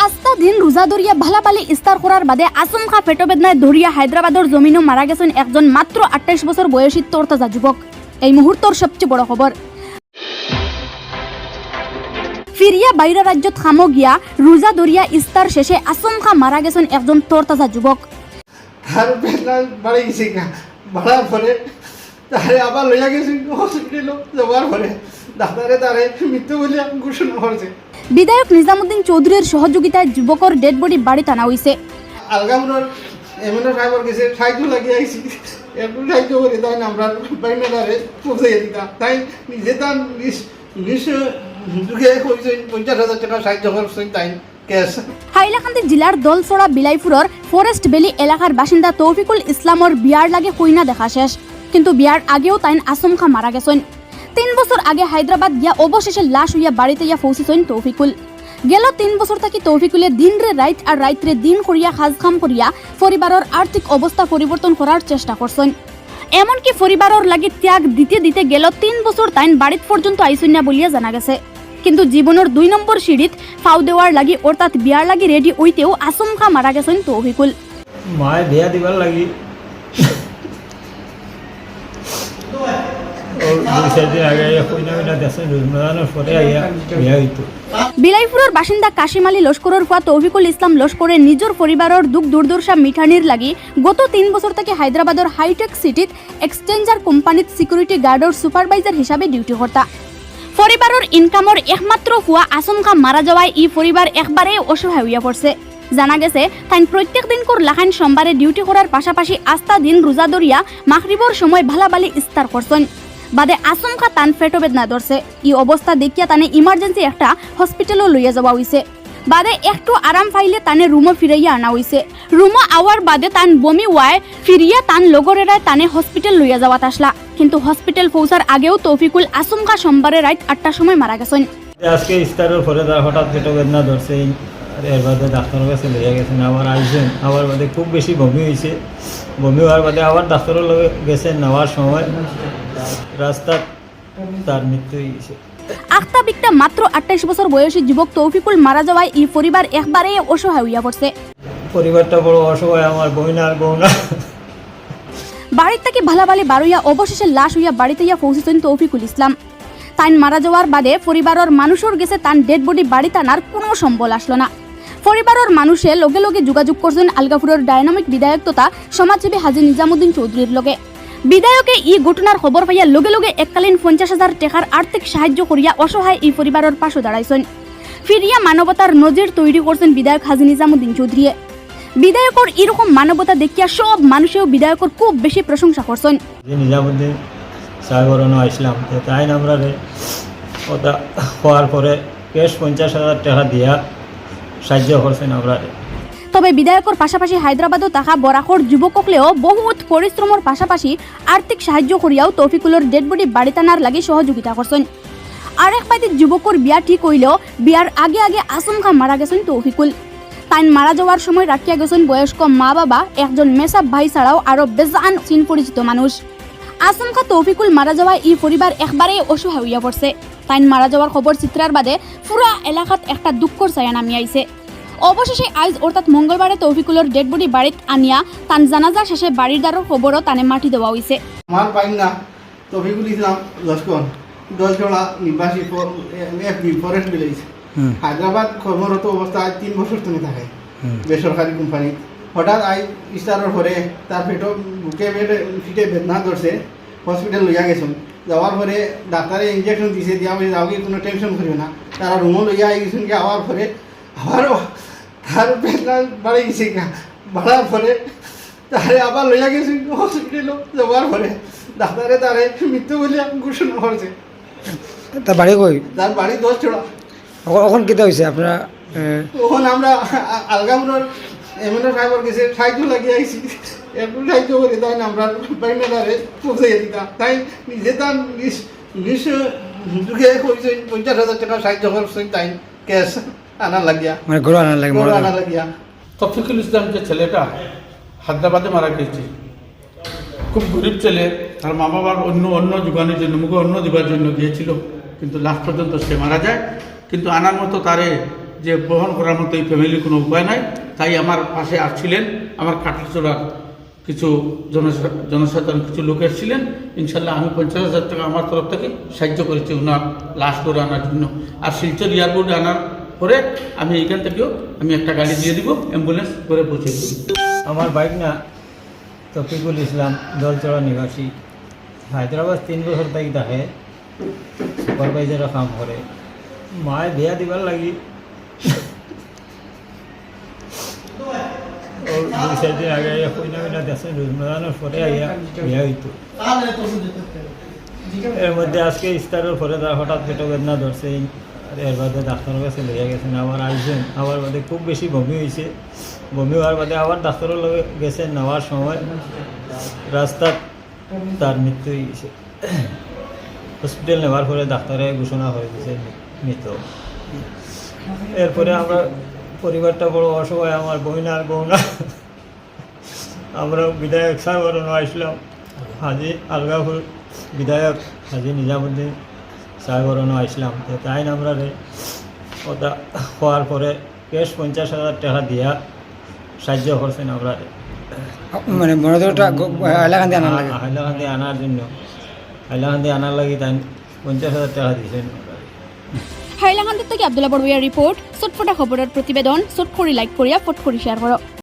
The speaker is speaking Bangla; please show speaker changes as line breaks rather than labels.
আস্তা দিন রোজা দরিয়া ভালাপালি ইস্তার করার বাদে আচমকা পেটবেদনায় ধরিয়া হায়দ্রাবাদের জমিনও মারা গেছেন একজন মাত্র আঠাইশ বছর বয়সী তরতাজা যুবক এই মুহূর্তর সবচেয়ে বড় খবর ফিরিয়া বাইরা রাজ্যত খামো গিয়া রোজা দরিয়া ইস্তার শেষে আচমকা মারা গেছেন একজন তরতাজা যুবক
তার পরে তারে আবার লইয়া গেছি হসপিটাল যাওয়ার পরে ডাক্তারে তারে মৃত্যু বলে ঘোষণা করছে।
বিধায়ক নিজামুদ্দিন চৌধুরীর সহযোগিতায় যুবকর ডেড বডি বাড়ি টানা হয়েছে
আলগামুরের সাহেবের গেছে সাহায্য লাগিয়ে আইছি। একটু সাহায্য করে তাই আমরা বাইনে তারে পৌঁছে দিতাম। তাই নিজে তার নিজ যুগে কইছে পঞ্চাশ হাজার টাকা সাহায্য করছেন তাই
হাইলাকান্দি জিলার দলছড়া বিলাইপুরের ফরেস্ট ভ্যালি এলাকার বাসিন্দা তৌফিকুল ইসলামর বিয়ার লাগে কইনা দেখা শেষ। কিন্তু বিয়ার আগেও তাইন আচমকা মারা গেছেন। তিন বছর আগে হায়দ্রাবাদ গিয়া অবশেষে লাশ হইয়া বাড়িতে ইয়া পৌঁছিছেন তৌফিকুল। গেল তিন বছর থাকি তৌফিকুলে দিন রে রাইত আর রাইতরে দিন করিয়া সাজ খাম করিয়া পরিবারের আর্থিক অবস্থা পরিবর্তন করার চেষ্টা করছেন এমনকি পরিবারের লাগি ত্যাগ দিতে দিতে গেল তিন বছর তাইন বাড়িত পর্যন্ত আইসুন না বলিয়া জানা গেছে। কিন্তু জীবনের দুই নম্বর সিঁড়িত ফাউ দেওয়ার লাগি অর্থাৎ বিয়ার লাগি রেডি হইতেও আচমকা মারা গেছেন তৌফিকুল।
মায়ে বিয়া দিবার লাগি।
বিলাইপুরের বাসিন্দা কাশিম আলী লস্করের ফুয়া তৌফিকুল ইসলাম লস্করে নিজের পরিবারের দুঃখ দুর্দশা মিঠানির লাগি গত তিন বছর থেকে হায়দ্রাবাদের হাইটেক সিটিত এক্সচেঞ্জার কোম্পানিত সিকিউরিটি গার্ডর সুপারভাইজার হিসাবে ডিউটি কর্তা পরিবারের ইনকামর একমাত্র ফুয়া আচমকা মারা যাওয়ায় ই পরিবার একবারে অসহায় হইয়া পড়ছে জানা গেছে তাই প্রত্যেক দিন কর লাখান সোমবারে ডিউটি করার পাশাপাশি আস্থা দিন রোজা দরিয়া মাখরিবর সময় ভালাবালি ইস্তার করছেন বাদে আচমকা তান ফেটো বেদনা ধরছে ই অবস্থা দেখিয়া তানে ইমার্জেন্সি একটা হসপিটালও লইয়া যাওয়া হইছে বাদে একটু আরাম পাইলে তানে রুমও ফিরাইয়া আনা হইছে রুমও আওয়ার বাদে তান বমি ওয়ায় ফিরিয়া তান লগরেরায় তানে হসপিটাল লইয়া যাওয়া আসলা কিন্তু হসপিটাল পৌঁছার আগেও তৌফিকুল আচমকা সোমবারে রাত আটটার সময় মারা গেছেন।
আজকে ইস্তারের তার হঠাৎ পেটো বেদনা ধরছে এর বাদে ডাক্তারের কাছে লইয়া গেছেন আবার আইসেন আবার বাদে খুব বেশি বমি হয়েছে বমি হওয়ার বাদে আবার ডাক্তারের লগে গেছেন নেওয়ার সময়। রাস্তাত তার মৃত্যু হয়েছে
আখতা মাত্র আঠাইশ বছর বয়সী যুবক তৌফিকুল মারা যাওয়ায় ই পরিবার একবারে অসহায় হইয়া পড়ছে।
পরিবারটা বড় অসহায় আমার বউনা
বাড়ির থেকে ভালাবালি বারুইয়া অবশেষে লাশ হইয়া বাড়িতে ইয়া পৌঁছেছেন তৌফিকুল ইসলাম। তাইন মারা যাওয়ার বাদে পরিবারের মানুষের গেছে তান ডেড বডি বাড়ি টানার কোনো সম্বল আসলো না। পরিবারের মানুষে লগে লগে যোগাযোগ করছেন আলগাপুরের ডায়নামিক বিধায়ক তথা সমাজসেবী হাজি নিজামুদ্দিন চৌধুরীর লগে। বিধায়কে ই ঘটনার খবর পাইয়া লগে লগে এককালীন পঞ্চাশ হাজার টাকার আর্থিক সাহায্য করিয়া অসহায় এই পরিবারের পাশে দাঁড়াইছেন। ফিরিয়া মানবতার নজির তৈরি করছেন বিধায়ক হাজি নিজামুদ্দিন চৌধুরী বিধায়কর এরকম মানবতা দেখিয়া সব মানুষেও বিধায়কর খুব বেশি প্রশংসা করছেন।
নিজামুদ্দিন সাগরণও আসলাম তাই আমরা হওয়ার পরে ক্যাশ পঞ্চাশ হাজার টাকা দিয়া সাহায্য করছেন আমরা
তবে বিধায়কর পাশাপাশি হায়দ্রাবাদও তাহা বরাকর যুবকলেও বহুত পরিশ্রমের পাশাপাশি আর্থিক সাহায্য করিয়াও তৌফিকুলের ডেড বডি বাড়ি টানার লাগে সহযোগিতা করছেন। আর এক পাইতে যুবকর বিয়া ঠিক হইলেও বিয়ার আগে আগে আচমকা মারা গেছেন তৌফিকুল। তাইন মারা যাওয়ার সময় রাখিয়া গেছেন বয়স্ক মা বাবা একজন মেসাব ভাই ছাড়াও আরও বেজান চিন পরিচিত মানুষ। আচমকা তৌফিকুল মারা যাওয়ায় ই পরিবার একবারে অসহায় হইয়া পড়ছে। তাইন মারা যাওয়ার খবর চিত্রার বাদে পুরা এলাকাত একটা দুঃখর ছায়া নামিয়াইছে অবশেষে আজ অর্থাৎ মঙ্গলবারে তৌফিকুলের ডেড বডি বাড়িত আনিয়া তান জানাজা শেষে বাড়ির দ্বারর খবরও তানে মাটি দেওয়া হইছে।
আমার পাইন না তফিকুল ইসলাম লস্কর দলছড়া নিবাসী এফবি ফরেস্ট ভিলেজ। হায়দ্রাবাদ কর্মরত অবস্থায় তিন বছর তুমি থাকে বেসরকারি কোম্পানি হঠাৎ আই ইস্তারের পরে তার পেটো বুকে বেড়ে ফিটে বেদনা ধরছে হসপিটাল লইয়া গেছেন। যাওয়ার পরে ডাক্তারে ইঞ্জেকশন দিছে দিয়া বলে যাও কোনো টেনশন করিও না। তারা রুমও লইয়া আই গেছেন কি আওয়ার পরে আবারও তার বেদনা বাড়ি গেছে গা বাড়ার পরে তারে আবার লইয়া গেছি হসপিটাল যাওয়ার পরে ডাক্তারে তারে মৃত্যু বলে ঘোষণা করছে।
তার বাড়ি কই?
তার বাড়ি দশ
এখন- এখন কেটে হয়েছে আপনারা এ,
তখন আমরা আলগামুরের এমএনও সাহেবের কাছে সাহায্য লাগিয়ে আইছি একটু সাহায্য করে তাই না আমরা বাইনে তারে পৌঁছে দিতাম তাই নিজে তার নিজ নিজ কইছে পঞ্চাশ হাজার টাকা সাহায্য করছেন তাই ক্যাশ আনা লাগিয়া
মানে আনার লাগে
গরু আনা লাগিয়া
তফিকুল ইসলাম যে ছেলেটা হায়দ্রাবাদে মারা গেছে খুব গরিব ছেলে তার মা বাবার অন্য অন্য যোগানের জন্য মুখে অন্য দিবার জন্য গিয়েছিল কিন্তু লাস্ট পর্যন্ত সে মারা যায় কিন্তু আনার মতো তারে যে বহন করার মতো এই ফ্যামিলির কোনো উপায় নাই তাই আমার পাশে আসছিলেন আমার কাটাচোড়ার কিছু জনসা- জনসাধারণ কিছু লোক এসেছিলেন ইনশাল্লাহ আমি পঞ্চাশ হাজার টাকা আমার তরফ থেকে সাহায্য করেছি ওনার লাশ করে আনার জন্য আর শিলচর এয়ারপোর্টে আনার পরে আমি এখান থেকেও আমি একটা গাড়ি দিয়ে দিব অ্যাম্বুলেন্স করে পৌঁছে দিব।
আমার বাইক না তফিকুল ইসলাম দলচড়া নিবাসী। হায়দ্রাবাদ তিন বছর তাই থাকে সুপারভাইজারও কাম করে। মায়ে বিয়া দিবার লাগি। দুই চার দিন আগে কইনা কইনা দেখছেন রোজমাদানোর পরে আইয়া বিয়া হইতো। এর মধ্যে আজকে ইস্তারের পরে হঠাৎ পেটো বেদনা ধরছে। এর বাদে ডাক্তারের কাছে লইয়া গেছেন, আবার আইসেন আবার বাদে খুব বেশি বমি হয়েছে বমি হওয়ার বাদে আবার ডাক্তারের লগে গেছেন, নেওয়ার সময় রাস্তার তার মৃত্যু হয়ে গেছে হসপিটাল নেওয়ার পরে ডাক্তারে ঘোষণা হয়ে গেছে মৃত। এরপরে আমরা পরিবারটা বড় অসহায়, আমার বইনার বউনা আমরা বিধায়ক সাহেবের আসলাম, হাজি আলগাপুর বিধায়ক হাজি নিজামুদ্দিন। সাহেবরণও আসলাম। তো তাই আমরা রে? ওটা হওয়ার পরে বেশ পঞ্চাশ হাজার টাকা দিয়া সাহায্য করছেন আমরা
মানে লাগে।
হাইলাকান্দি আনার জন্য। হাইলাকান্দি আনার লাগি তাই পঞ্চাশ হাজার টাকা দিয়েছেন
হাইলাকান্দির থেকে আব্দুল্লাহ বড়ুইয়ার রিপোর্ট। চটফটা খবরের প্রতিবেদন চট করে লাইক করিয়া ফট করে শেয়ার করো